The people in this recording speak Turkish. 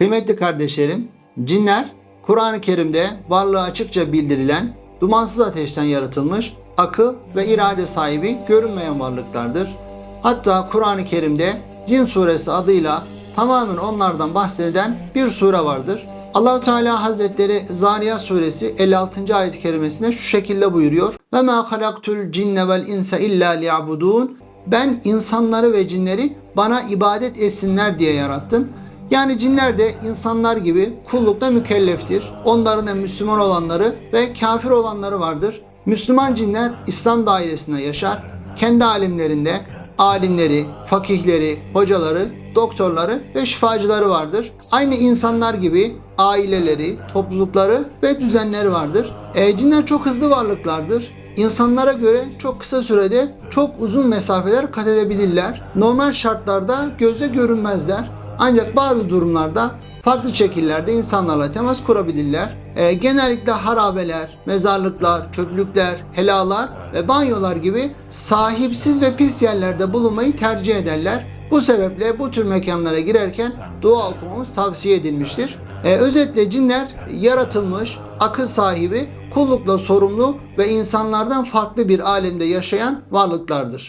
Kıymetli kardeşlerim, cinler Kur'an-ı Kerim'de varlığı açıkça bildirilen, dumansız ateşten yaratılmış, akıl ve irade sahibi görünmeyen varlıklardır. Hatta Kur'an-ı Kerim'de Cin suresi adıyla tamamen onlardan bahseden bir sure vardır. Allahu Teala Hazretleri Zariyat suresi 56. ayet-i kerimesinde şu şekilde buyuruyor. Ve ma halaktul cinne vel insa illa liyabudun. Ben insanları ve cinleri bana ibadet etsinler diye yarattım. Yani cinler de insanlar gibi kullukta mükelleftir. Onların da Müslüman olanları ve kafir olanları vardır. Müslüman cinler İslam dairesinde yaşar. Kendi alimlerinde alimleri, fakihleri, hocaları, doktorları ve şifacıları vardır. Aynı insanlar gibi aileleri, toplulukları ve düzenleri vardır. E, cinler çok hızlı varlıklardır. İnsanlara göre çok kısa sürede çok uzun mesafeler kat edebilirler. Normal şartlarda gözle görünmezler. Ancak bazı durumlarda farklı şekillerde insanlarla temas kurabilirler. E, genellikle harabeler, mezarlıklar, çöplükler, helalar ve banyolar gibi sahipsiz ve pis yerlerde bulunmayı tercih ederler. Bu sebeple bu tür mekanlara girerken dua okumamız tavsiye edilmiştir. E, özetle cinler yaratılmış, akıl sahibi, kullukla sorumlu ve insanlardan farklı bir alemde yaşayan varlıklardır.